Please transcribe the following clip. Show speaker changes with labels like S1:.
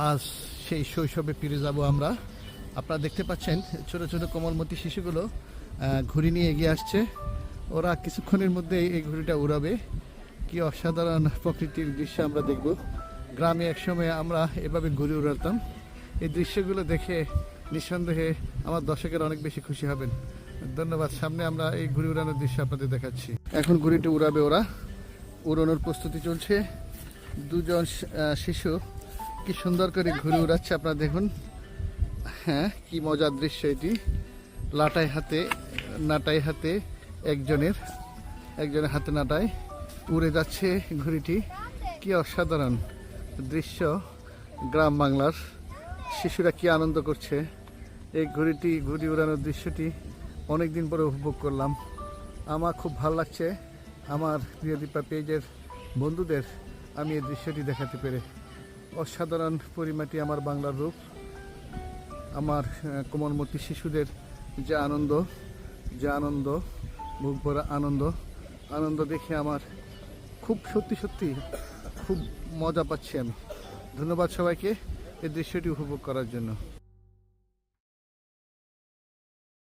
S1: আজ সেই শৈশবে ফিরে যাব আমরা। আপনারা দেখতে পাচ্ছেন ছোট ছোট কোমলমতি শিশুগুলো ঘুড়ি নিয়ে এগিয়ে আসছে। ওরা কিছুক্ষণের মধ্যে এই ঘুড়িটা উড়াবে। কি অসাধারণ প্রকৃতির দৃশ্য আমরা দেখব। গ্রামে একসময় আমরা এভাবে ঘুড়ি উড়াতাম। এই দৃশ্যগুলো দেখে নিঃসন্দেহে আমার দর্শকের অনেক বেশি খুশি হবেন। ধন্যবাদ। সামনে আমরা এই ঘুড়ি উড়ানোর দৃশ্য আপনাদের দেখাচ্ছি। এখন ঘুড়িটা উড়াবে ওরা। উড়ানোর প্রস্তুতি চলছে। দুজন শিশু কি সুন্দর করে ঘুরে উড়াচ্ছে আপনারা দেখুন। হ্যাঁ কি মজার দৃশ্য এটি। লাটাই হাতে, নাটাই হাতে একজনের একজনের হাতে নাটাই উড়ে যাচ্ছে ঘুড়িটি। কি অসাধারণ দৃশ্য গ্রাম বাংলার। শিশুরা কি আনন্দ করছে। এই ঘুড়িটি, ঘুড়ি উড়ানোর দৃশ্যটি অনেক দিন পরে উপভোগ করলাম। আমার খুব ভালো লাগছে। আমার প্রিয় দীপা পেজের বন্ধুদের আমি এই দৃশ্যটি দেখাতে পেরে। অসাধারণ পরিমাটি আমার বাংলার রূপ, আমার কোমলমতি শিশুদের যে আনন্দ যে আনন্দ বুক ভরা আনন্দ আনন্দ দেখে আমার খুব সত্যি সত্যি খুব মজা পাচ্ছি আমি। ধন্যবাদ সবাইকে এই দৃশ্যটি উপভোগ করার জন্য।